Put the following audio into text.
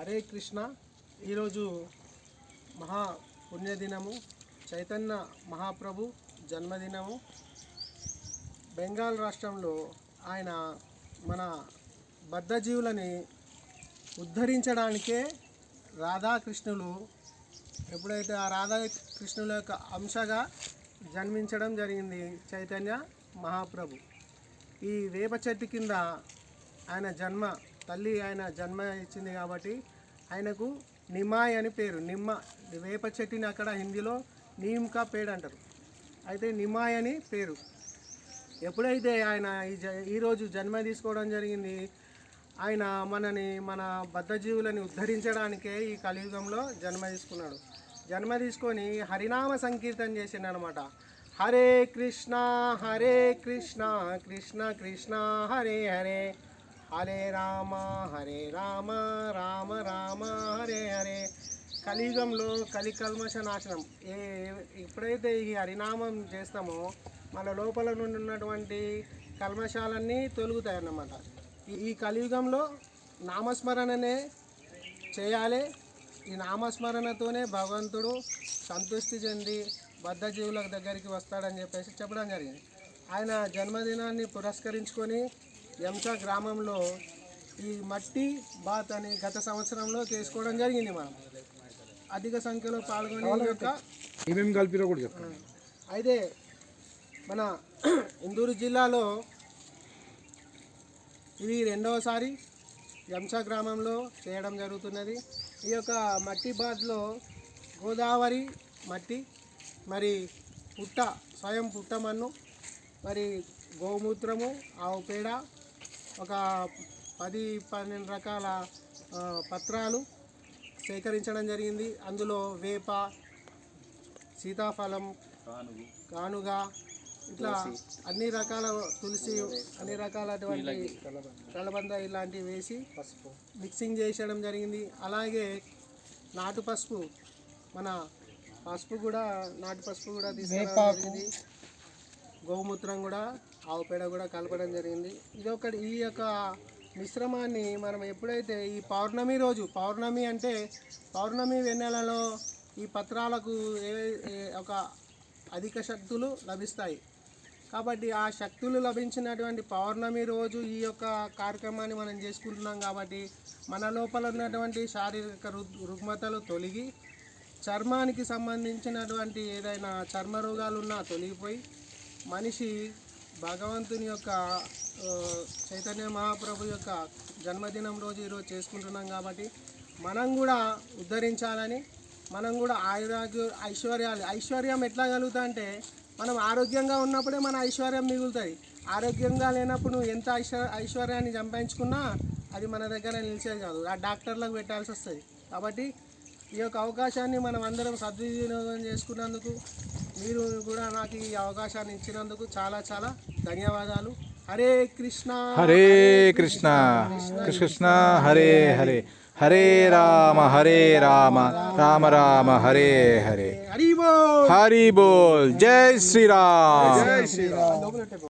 హరే కృష్ణ. ఈరోజు మహా పుణ్యదినము. చైతన్య మహాప్రభు జన్మదినము. బెంగాల్ రాష్ట్రంలో ఆయన మన బద్ధజీవులని ఉద్ధరించడానికే రాధాకృష్ణులు ఎప్పుడైతే ఆ రాధాకృష్ణుల యొక్క అంశగా జన్మించడం జరిగింది చైతన్య మహాప్రభు. ఈ వేప చెట్టు కింద ఆయన జన్మ తల్లి ఆయన జన్మ ఇచ్చింది కాబట్టి ఆయనకు నిమాయ్ అని పేరు. నిమ్మ వేప చెట్టుని అక్కడ హిందీలో నీమ్కా పేడ్ అంటారు. అయితే నిమాయ్ అని పేరు. ఎప్పుడైతే ఆయన ఈ జ ఈరోజు జన్మ తీసుకోవడం జరిగింది ఆయన మనని మన బద్ధజీవులని ఉద్ధరించడానికే ఈ కలియుగంలో జన్మ తీసుకున్నాడు. జన్మ తీసుకొని హరినామ సంకీర్తన చేసిండు అనమాట హరే కృష్ణ హరే కృష్ణ కృష్ణ కృష్ణ హరే హరే. హరే రామ హరే రామ రామ రామ హరే హరే. కలియుగంలో కలికల్మష నాశనం. ఏ ఎప్పుడైతే ఈ హరినామం చేస్తామో మన లోపల నుండి ఉన్నటువంటి కల్మషాలన్నీ తొలుగుతాయి అన్నమాట ఈ- ఈ కలియుగంలో నామస్మరణనే చేయాలి. ఈ నామస్మరణతోనే భగవంతుడు సంతృష్టి చెంది బద్ధజీవుల దగ్గరికి వస్తాడని చెప్పేసి చెప్పడం జరిగింది. ఆయన జన్మదినాన్ని పురస్కరించుకొని ఎంస గ్రామంలో ఈ మట్టి బాత్ అని గత సంవత్సరంలో చేసుకోవడం జరిగింది మనం. అధిక సంఖ్యలో పాల్గొని యొక్క ఏమేమి కలిపిరో కూడా చెప్పండి. అయితే మన ఇందూరు జిల్లాలో ఇది రెండవసారి ఎంస గ్రామంలో చేయడం జరుగుతున్నది. ఈ యొక్క మట్టి బాత్లో గోదావరి మట్టి మరి పుట్ట స్వయం పుట్ట మన్ను మరి గోమూత్రము ఆవు పేడ ఒక పది పన్నెండు రకాల ఆ, పత్రాలు సేకరించడం జరిగింది. అందులో వేప సీతాఫలం కానుగా ఇట్లా అన్ని రకాల తులసి అన్ని రకాలటువంటి కలబంద ఇలాంటివి వేసి పసుపు. మిక్సింగ్ చేసేయడం జరిగింది. అలాగే నాటు పసుపు మన పసుపు కూడా నాటు పసుపు కూడా తీసుకోవడం జరిగింది. గోమూత్రం కూడా ఆవు పేడ కూడా కలపడం జరిగింది. ఇది ఒకటి ఈ యొక్క మిశ్రమాన్ని మనం ఎప్పుడైతే ఈ పౌర్ణమి రోజు పౌర్ణమి అంటే పౌర్ణమి వెన్నెలలో ఈ పత్రాలకు ఏ ఒక అధిక శక్తులు లభిస్తాయి. కాబట్టి ఆ శక్తులు లభించినటువంటి పౌర్ణమి రోజు ఈ యొక్క కార్యక్రమాన్ని మనం చేసుకుంటున్నాం కాబట్టి మన లోపల ఉన్నటువంటి శారీరక రుగ్ రుగ్మతలు తొలగి చర్మానికి సంబంధించినటువంటి ఏదైనా చర్మ రోగాలు ఉన్నా తొలగిపోయి మనిషి భగవంతుని యొక్క చైతన్య మహాప్రభు యొక్క జన్మదినం రోజు ఈరోజు చేసుకుంటున్నాం కాబట్టి మనం కూడా ఉద్ధరించాలని మనం కూడా ఆయురాగ్య ఐశ్వర్యాలు ఐశ్వర్యం ఎట్లా కలుగుతా అంటే మనం ఆరోగ్యంగా ఉన్నప్పుడే మన ఐశ్వర్యం మిగులుతుంది ఆరోగ్యంగా లేనప్పుడు నువ్వు ఎంత ఐశ్వర్ ఐశ్వర్యాన్ని సంపాదించుకున్నా అది మన దగ్గర నిలిచేది కాదు. ఆ డాక్టర్లకు పెట్టాల్సి వస్తుంది. కాబట్టి ఈ యొక్క అవకాశాన్ని మనం అందరం సద్వినియోగం చేసుకున్నందుకు మీరు కూడా నాకు ఈ అవకాశాన్ని ఇచ్చినందుకు చాలా చాలా ధన్యవాదాలు. హరే కృష్ణ. హరే కృష్ణ. కృష్ణ కృష్ణ. హరే హరే. హరే రామ హరే రామ. రామ రామ హరే హరే. హరి బోల్. హరి బోల్. జై శ్రీరామ్. జై శ్రీరామ్.